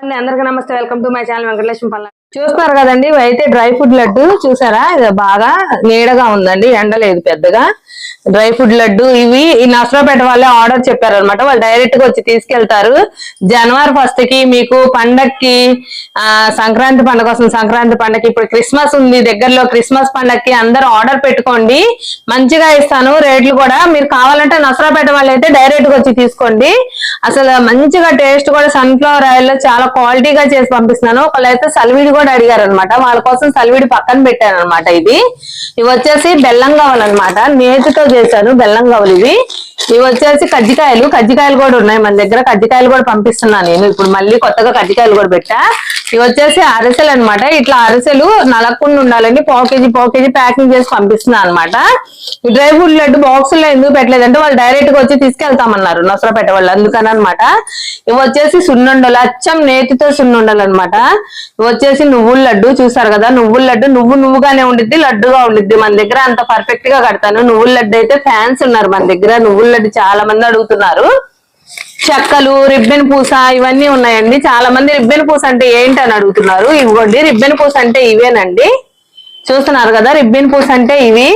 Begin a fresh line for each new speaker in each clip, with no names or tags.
అండి అందరికీ నమస్తే. Welcome to my channel Venkatalakshmi Palla చూస్తున్నారు కదండి అయితే డ్రై ఫ్రూట్ లడ్డు చూసారా? ఇది బాగా నీడగా ఉందండి ఎండ లేదు పెద్దగా. డ్రై ఫ్రూట్ లడ్డు ఇవి ఈ నసరాపేట వాళ్ళే ఆర్డర్ చెప్పారు అనమాట వాళ్ళు డైరెక్ట్గా వచ్చి తీసుకెళ్తారు. జనవరి ఫస్ట్కి మీకు పండక్కి ఆ సంక్రాంతి పండగ వస్తుంది. సంక్రాంతి పండగకి ఇప్పుడు క్రిస్మస్ ఉంది. దగ్గరలో క్రిస్మస్ పండగకి అందరు ఆర్డర్ పెట్టుకోండి. మంచిగా ఇస్తాను. రేట్లు కూడా మీరు కావాలంటే నసరాపేట వాళ్ళు అయితే డైరెక్ట్గా వచ్చి తీసుకోండి. అసలు మంచిగా టేస్ట్ కూడా సన్ఫ్లవర్ ఆయిల్లో చాలా క్వాలిటీగా చేసి పంపిస్తున్నాను. ఒకళ్ళైతే సల్విడి కూడా అడిగారు అనమాట వాళ్ళ కోసం సల్విడి పక్కన పెట్టాను అనమాట ఇది. ఇవి వచ్చేసి బెల్లం కావాలన్నమాట నేతితో చేశాను బెల్లం కావాలి ఇవి ఇవి వచ్చేసి కజ్జికాయలు. కజ్జికాయలు కూడా ఉన్నాయి మన దగ్గర. కజ్జికాయలు కూడా పంపిస్తున్నాను నేను. ఇప్పుడు మళ్ళీ కొత్తగా కజ్జికాయలు కూడా పెట్టా. ఇవి వచ్చేసి అరిసెలు అన్నమాట. ఇట్లా అరిసెలు నలగకుండా ఉండాలని పావు కేజీ పావు కేజీ ప్యాకింగ్ చేసి పంపిస్తున్నాను అనమాట ఈ డ్రై ఫ్రూట్ లడ్డు బాక్స్లో ఎందుకు పెట్టలేదంటే వాళ్ళు డైరెక్ట్గా వచ్చి తీసుకెళ్తామన్నారు. నొసరపేట వాళ్ళు. అందుకని అనమాట ఇవి వచ్చేసి సున్నుండలు. అచ్చం నేతితో సున్నుండలు అనమాట ఇవి వచ్చేసి నువ్వుల లడ్డు. చూసారు కదా? నువ్వుల లడ్డు నువ్వు నువ్వుగానే ఉండిద్ది లడ్డుగా ఉండిద్ది. మన దగ్గర అంత పర్ఫెక్ట్గా కడతాను. నువ్వుల లడ్డు అయితే ఫ్యాన్స్ ఉన్నారు మన దగ్గర. నువ్వుల లడ్డు చాలా మంది అడుగుతున్నారు. చెక్కలు రిబ్బెన్ పూస ఇవన్నీ ఉన్నాయండి. చాలా మంది రిబ్బెన్ పూస అంటే ఏంటి అని అడుగుతున్నారు. ఇవ్వండి రిబ్బెన్ పూస అంటే ఇవేనండి. చూస్తున్నారు కదా రిబ్బెన్ పూస అంటే ఇవి.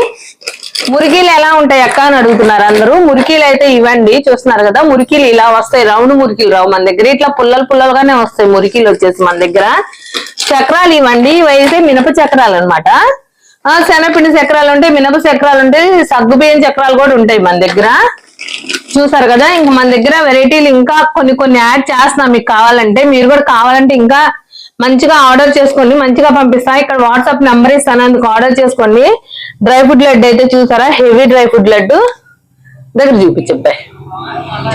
మురికీలు ఎలా ఉంటాయి అక్క అని అడుగుతున్నారు అందరూ. మురికీలు అయితే ఇవ్వండి. చూస్తున్నారు కదా మురికీలు ఇలా వస్తాయి. రౌండ్ మురికీలు రావు మన దగ్గర. ఇట్లా పుల్లలు పుల్లలుగానే వస్తాయి మురికీలు వచ్చేసి మన దగ్గర. చక్రాలు ఇవ్వండి. ఇవైతే మినప చక్రాలు అనమాట శనపిండి చక్రాలు ఉంటాయి. మినప చక్రాలు ఉంటాయి. సగ్గుబియ్యం చక్రాలు కూడా ఉంటాయి మన దగ్గర. చూసారు కదా ఇంకా మన దగ్గర వెరైటీలు ఇంకా కొన్ని కొన్ని యాడ్ చేస్తున్నాం మీకు కావాలంటే. మీరు కూడా కావాలంటే ఇంకా మంచిగా ఆర్డర్ చేసుకోండి. మంచిగా పంపిస్తా. ఇక్కడ వాట్సాప్ నెంబర్ ఇస్తాను. అందుకు ఆర్డర్ చేసుకోండి. డ్రై ఫ్రూట్ లడ్డు అయితే చూసారా? Heavy dry fruit laddu. దగ్గర చూపించబ్బాయి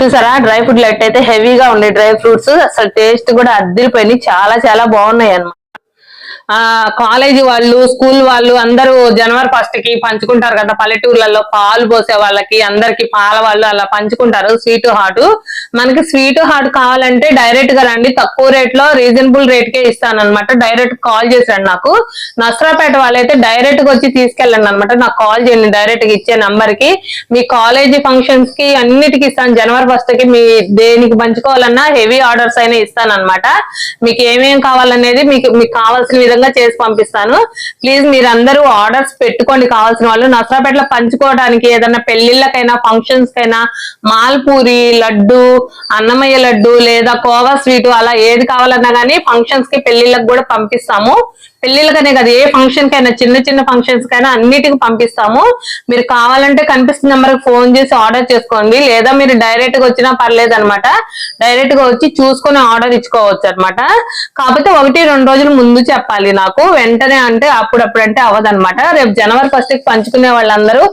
చూసారా? డ్రై ఫ్రూట్ లడ్డు అయితే హెవీగా ఉన్నాయి డ్రై ఫ్రూట్స్. అసలు టేస్ట్ కూడా అద్దరిపోయినాయి. చాలా చాలా బాగున్నాయి అనమాట ఆ కాలేజీ వాళ్ళు స్కూల్ వాళ్ళు అందరూ జనవరి ఫస్ట్కి పంచుకుంటారు కదా పల్లెటూర్లలో పాలు పోసే వాళ్ళకి అందరికి పాల వాళ్ళు అలా పంచుకుంటారు. స్వీట్ హాట్ మనకి స్వీట్ హాట్ కావాలంటే డైరెక్ట్గా రండి. తక్కువ రేట్లో రీజనబుల్ రేట్ కే ఇస్తాను అనమాట డైరెక్ట్ కాల్ చేసాడు నాకు. నస్రాపేట వాళ్ళైతే డైరెక్ట్గా వచ్చి తీసుకెళ్ళండి అనమాట నాకు కాల్ చేయండి. డైరెక్ట్గా ఇచ్చే నంబర్కి. మీ కాలేజీ ఫంక్షన్స్కి అన్నిటికి ఇస్తాను. జనవరి ఫస్ట్కి మీ దేనికి పంచుకోవాలన్నా హెవీ ఆర్డర్స్ అయినా ఇస్తాను అనమాట మీకు ఏమేం కావాలనేది మీకు మీకు కావాల్సిన విధంగా చేసి పంపిస్తాను. ప్లీజ్ మీరు అందరూ ఆర్డర్స్ పెట్టుకోండి. కావాల్సిన వాళ్ళు నసరాపేటలో పంచుకోవడానికి ఏదైనా పెళ్ళిళ్ళకైనా ఫంక్షన్స్ కైనా మాల్పూరి లడ్డు అన్నమయ్య లడ్డు లేదా కోవా స్వీట్ అలా ఏది కావాలన్నా గానీ ఫంక్షన్స్కి పెళ్ళిళ్ళకి కూడా పంపిస్తాము. పెళ్ళిళ్ళకనే కదా ఏ ఫంక్షన్ కైనా చిన్న చిన్న ఫంక్షన్స్ కైనా అన్నిటికి పంపిస్తాము. మీరు కావాలంటే కనిపిస్తున్న నెంబర్ ఫోన్ చేసి ఆర్డర్ చేసుకోండి. లేదా మీరు డైరెక్ట్గా వచ్చినా పర్లేదు అనమాట డైరెక్ట్గా వచ్చి చూసుకొని ఆర్డర్ ఇచ్చుకోవచ్చు అనమాట కాకపోతే ఒకటి రెండు రోజులు ముందు చెప్పాలి నాకు. వెంటనే అంటే అప్పుడప్పుడు అంటే అవ్వదన్నమాట రేపు జనవరి ఫస్ట్కి పంచుకునే వాళ్ళందరూ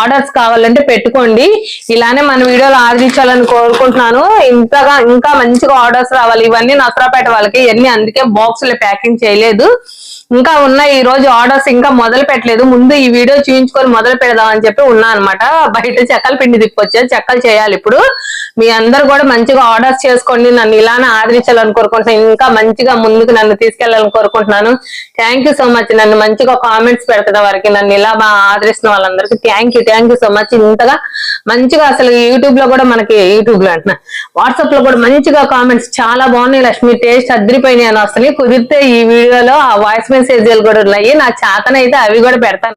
ఆర్డర్స్ కావాలంటే పెట్టుకోండి. ఇలానే మన వీడియోలు ఆర్జించాలని కోరుకుంటున్నాను. ఇంతగా ఇంకా మంచిగా ఆర్డర్స్ రావాలి. ఇవన్నీ నసరాపేట వాళ్ళకి ఇవన్నీ అందుకే బాక్స్ ప్యాకింగ్ చేయలేదు. ఇంకా ఉన్న ఈ రోజు ఆర్డర్స్ ఇంకా మొదలు పెట్టలేదు. ముందు ఈ వీడియో చూపించుకొని మొదలు పెడదాం అని చెప్పి ఉన్నా అనమాట బయట చెక్కలు పిండి తిప్పొచ్చా చెక్కలు చేయాలి ఇప్పుడు. మీ అందరు కూడా మంచిగా ఆర్డర్స్ చేసుకోండి. నన్ను ఇలానే ఆదరించాలని కోరుకుంటున్నాను ఇంకా మంచిగా ముందుకు నన్ను తీసుకెళ్ళాలని కోరుకుంటున్నాను. థ్యాంక్ యూ సో మచ్ నన్ను మంచిగా కామెంట్స్ పెడుతున్న వారికి నన్ను ఇలా బాగా ఆదరిస్తున్న వాళ్ళందరికీ thank you thank you so much ఇంతగా మంచిగా అసలు యూట్యూబ్లో కూడా మనకి యూట్యూబ్లో అంటున్నా. వాట్సాప్లో కూడా మంచిగా కామెంట్స్ చాలా బాగున్నాయి లక్ష్మి. టేస్ట్ అద్దరిపోయినాయి అని వస్తున్నాయి కుదిరితే ఈ వీడియోలో ఆ వాయిస్ మెసేజ్లు కూడా ఉన్నాయి. నా చేతనైతే అవి కూడా పెడతాను.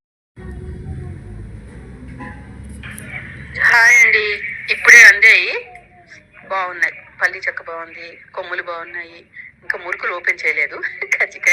హాయ్ అండి. ఇప్పుడే అందాయి. బాగున్నాయి. పల్లి చెక్క బాగుంది. కొమ్ములు బాగున్నాయి. ఇంకా మురుకులు ఓపెన్ చేయలేదు. కజ్జికాయలు